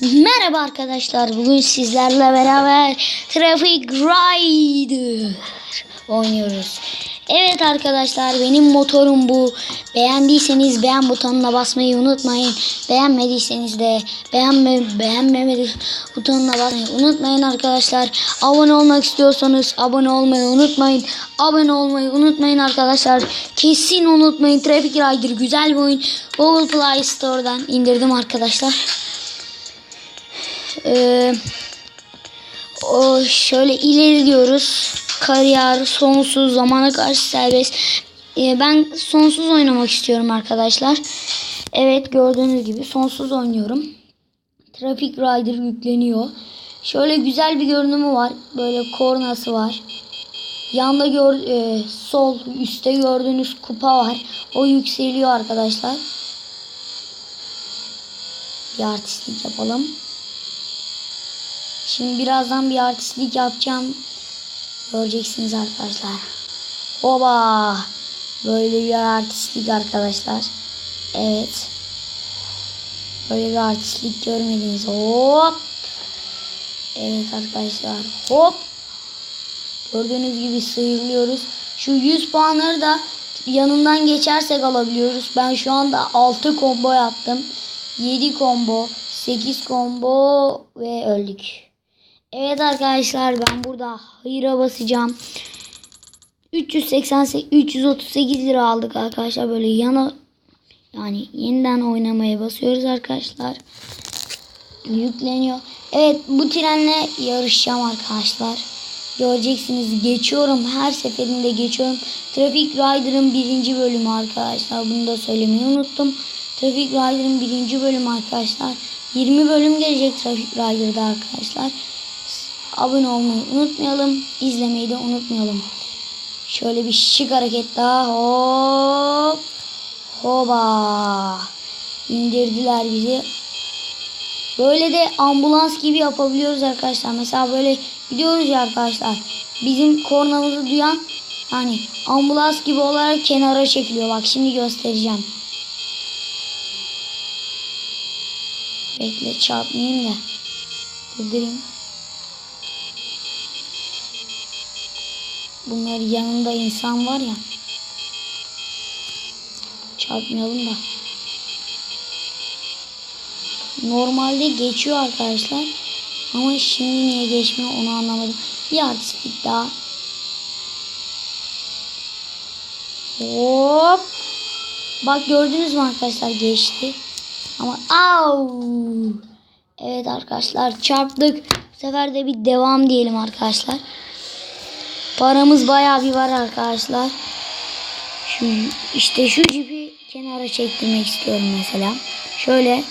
Merhaba arkadaşlar. Bugün sizlerle beraber Traffic Rider oynuyoruz. Evet arkadaşlar benim motorum bu. Beğendiyseniz beğen butonuna basmayı unutmayın. Beğenmediyseniz de beğenme beğenmemedi butonuna basmayı unutmayın arkadaşlar. Abone olmak istiyorsanız abone olmayı unutmayın. Abone olmayı unutmayın arkadaşlar. Kesin unutmayın. Traffic Rider güzel bir oyun. Google Play Store'dan indirdim arkadaşlar. Ee, o şöyle ileri diyoruz. Kariyer sonsuz zamana karşı serbest. Ee, ben sonsuz oynamak istiyorum arkadaşlar. Evet gördüğünüz gibi sonsuz oynuyorum. Traffic Rider yükleniyor. Şöyle güzel bir görünümü var. Böyle kornası var. Yanda gör, e, sol üstte gördüğünüz kupa var. O yükseliyor arkadaşlar. Bir artistlik yapalım. Şimdi birazdan bir artistlik yapacağım. Göreceksiniz arkadaşlar. Oba! Böyle bir artistlik arkadaşlar. Evet. Böyle bir artistlik görmediniz. Hop! Evet arkadaşlar. Hop! Gördüğünüz gibi sıyrılıyoruz. Şu 100 puanları da yanından geçersek alabiliyoruz. Ben şu anda 6 combo yaptım. 7 combo, 8 combo ve öldük. Evet arkadaşlar ben burada hayıra basacağım. 388 338 lira aldık arkadaşlar böyle yana yani yeniden oynamaya basıyoruz arkadaşlar. Yükleniyor. Evet bu trenle yarışacağım arkadaşlar. Göreceksiniz geçiyorum her seferinde geçiyorum. Traffic Rider'ın birinci bölümü arkadaşlar. Bunu da söylemeyi unuttum. Traffic Rider'ın birinci bölümü arkadaşlar. 20 bölüm gelecek Traffic Rider'da arkadaşlar. Abone olmayı unutmayalım. izlemeyi de unutmayalım. Şöyle bir şık hareket daha. Hop. Hoba. İndirdiler bizi. Böyle de ambulans gibi yapabiliyoruz arkadaşlar. Mesela böyle gidiyoruz ya arkadaşlar. Bizim kornamızı duyan hani ambulans gibi olarak kenara çekiliyor. Bak şimdi göstereceğim. Bekle çarpmayayım da. Durdurayım. Bunlar yanında insan var ya. Çarpmayalım da. Normalde geçiyor arkadaşlar. Ama şimdi niye geçmiyor onu anlamadım. Bir artistlik daha. Hop. Bak gördünüz mü arkadaşlar geçti. Ama au. Evet arkadaşlar çarptık. Bu sefer de bir devam diyelim arkadaşlar. Paramız bayağı bir var arkadaşlar. Şu işte şu cipi kenara çektirmek istiyorum mesela. Şöyle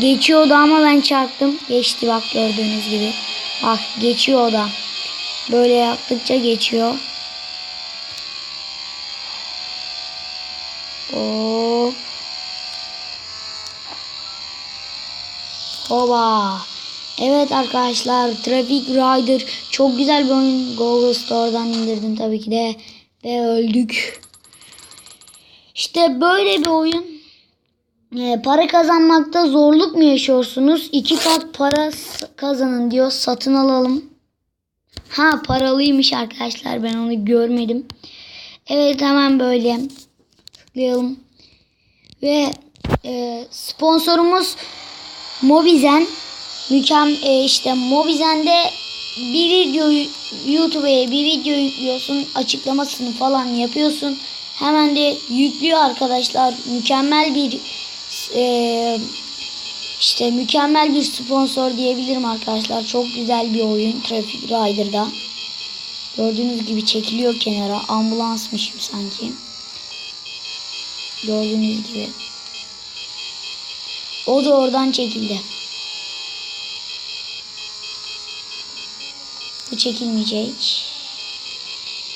geçiyordu ama ben çarptım. Geçti bak gördüğünüz gibi. Bak geçiyor da. Böyle yaptıkça geçiyor. Hop. Hoba. Evet arkadaşlar Traffic Rider çok güzel bir oyun. Google Store'dan indirdim tabii ki de. Ve öldük. İşte böyle bir oyun. Ee, para kazanmakta zorluk mu yaşıyorsunuz? İki kat para kazanın diyor. Satın alalım. Ha paralıymış arkadaşlar. Ben onu görmedim. Evet hemen böyle tıklayalım. Ve e, sponsorumuz Mobizen mükemmel e, işte Mobizen'de bir video YouTube'a bir video yüklüyorsun açıklamasını falan yapıyorsun. Hemen de yüklüyor arkadaşlar. Mükemmel bir e, işte mükemmel bir sponsor diyebilirim arkadaşlar. Çok güzel bir oyun Traffic Rider'da. Gördüğünüz gibi çekiliyor kenara. Ambulansmış sanki. Gördüğünüz gibi. O da oradan çekildi. Bu çekilmeyecek.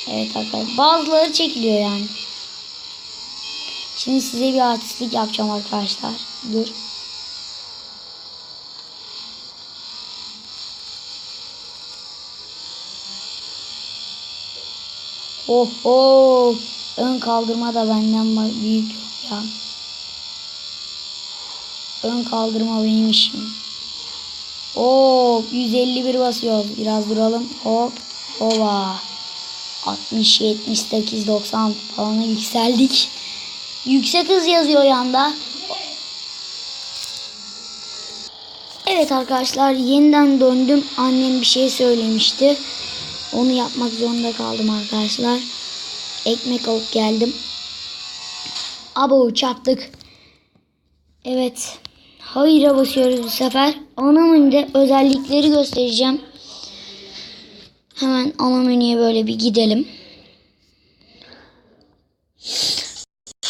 Evet arkadaşlar. Bazıları çekiliyor yani. Şimdi size bir artistlik yapacağım arkadaşlar. Dur. Oh oh. Ön kaldırma da benden büyük ya. Ön kaldırma benim işim. Oo 151 basıyor. Biraz duralım. Hop. Hova. 60, 78, 90 falana yükseldik. Yüksek hız yazıyor yanda. Evet arkadaşlar yeniden döndüm. Annem bir şey söylemişti. Onu yapmak zorunda kaldım arkadaşlar. Ekmek alıp geldim. Abo çarptık. Evet. Hayır'a basıyoruz bu sefer. Ana menüde özellikleri göstereceğim. Hemen ana menüye böyle bir gidelim.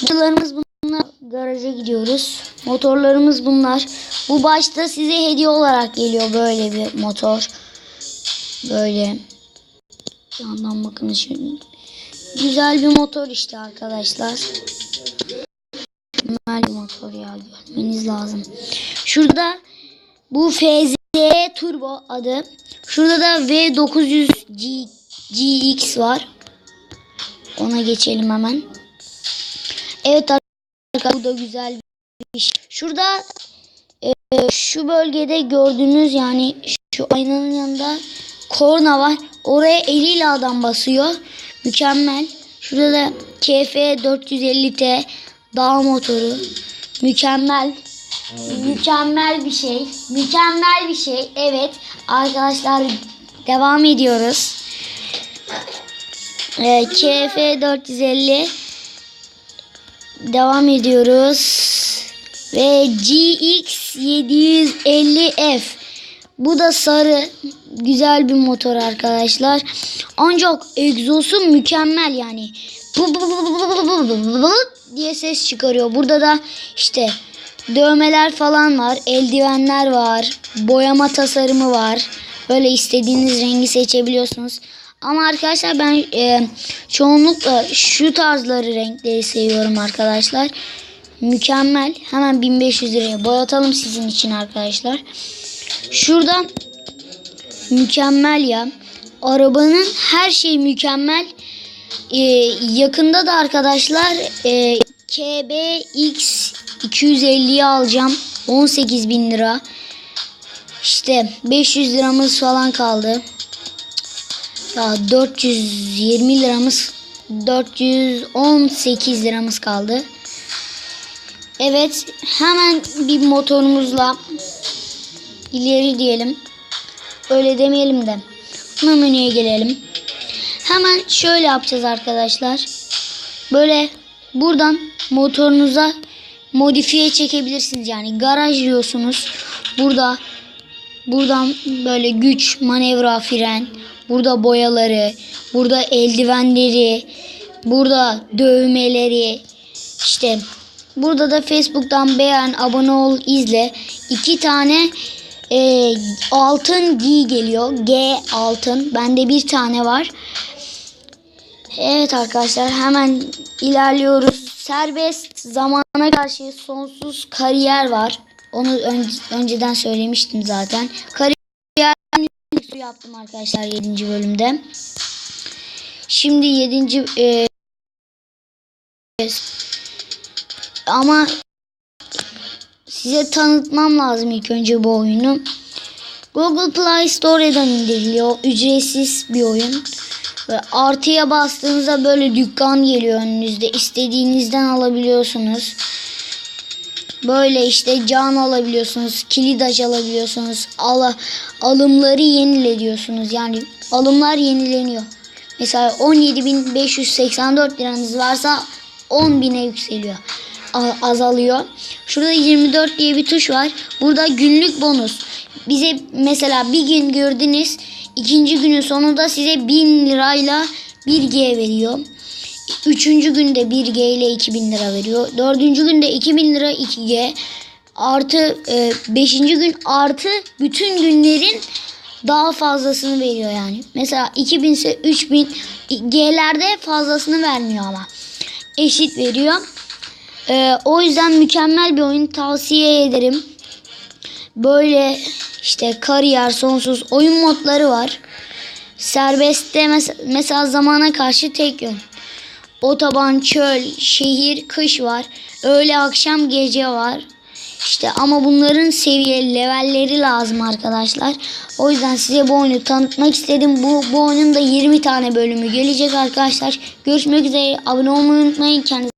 Motorlarımız bunlar. Garaja gidiyoruz. Motorlarımız bunlar. Bu başta size hediye olarak geliyor böyle bir motor. Böyle. Yandan bakın şimdi. Güzel bir motor işte arkadaşlar. Mükemmel motor ya görmeniz lazım. Şurada bu FZ Turbo adı. Şurada da V900 G, GX var. Ona geçelim hemen. Evet arkadaşlar bu da güzel bir şey. Şurada e, şu bölgede gördüğünüz yani şu aynanın yanında korna var. Oraya eliyle adam basıyor. Mükemmel. Şurada da KF 450T dağ motoru. Mükemmel. Mükemmel bir şey. Mükemmel bir şey. Evet arkadaşlar devam ediyoruz. Ee, KF 450 devam ediyoruz. Ve GX 750F bu da sarı güzel bir motor arkadaşlar. Ancak egzosu mükemmel yani. Bu- diye ses çıkarıyor. Burada da işte dövmeler falan var. Eldivenler var. Boyama tasarımı var. Böyle istediğiniz rengi seçebiliyorsunuz. Ama arkadaşlar ben e, çoğunlukla şu tarzları renkleri seviyorum arkadaşlar. Mükemmel. Hemen 1500 liraya boyatalım sizin için arkadaşlar. Şurada mükemmel ya. Arabanın her şeyi mükemmel. Ee, yakında da arkadaşlar e, KBX 250'yi alacağım. 18 bin lira. İşte 500 liramız falan kaldı. Ya 420 liramız 418 liramız kaldı. Evet hemen bir motorumuzla ileri diyelim. Öyle demeyelim de. Menüye gelelim. Hemen şöyle yapacağız arkadaşlar. Böyle buradan motorunuza modifiye çekebilirsiniz. Yani garaj diyorsunuz. Burada buradan böyle güç, manevra, fren, burada boyaları, burada eldivenleri, burada dövmeleri, işte burada da Facebook'tan beğen, abone ol, izle. İki tane e, altın G geliyor. G altın. Bende bir tane var. Evet arkadaşlar hemen ilerliyoruz. Serbest zamana karşı sonsuz kariyer var. Onu ön- önceden söylemiştim zaten. Kariyer yaptım arkadaşlar 7. bölümde. Şimdi 7. E, ama size tanıtmam lazım ilk önce bu oyunu. Google Play Store'dan indiriliyor. Ücretsiz bir oyun. Ve artıya bastığınızda böyle dükkan geliyor önünüzde. İstediğinizden alabiliyorsunuz. Böyle işte can alabiliyorsunuz. Kilit alabiliyorsunuz. Ala, alımları yenile diyorsunuz. Yani alımlar yenileniyor. Mesela 17.584 liranız varsa 10.000'e yükseliyor. Azalıyor. Şurada 24 diye bir tuş var. Burada günlük bonus. Bize mesela bir gün gördünüz. İkinci günün sonunda size 1000 lirayla 1G veriyor. Üçüncü günde 1G ile 2000 lira veriyor. Dördüncü günde 2000 lira 2G. Artı e, beşinci gün artı bütün günlerin daha fazlasını veriyor yani. Mesela 2000 ise 3000 G'lerde fazlasını vermiyor ama. Eşit veriyor. E, o yüzden mükemmel bir oyun tavsiye ederim. Böyle işte kariyer sonsuz oyun modları var. Serbestte mes- mesela zamana karşı tek yön. Otoban, çöl, şehir, kış var. Öğle, akşam, gece var. İşte ama bunların seviye levelleri lazım arkadaşlar. O yüzden size bu oyunu tanıtmak istedim. Bu, bu oyunun da 20 tane bölümü gelecek arkadaşlar. Görüşmek üzere. Abone olmayı unutmayın. Kendinize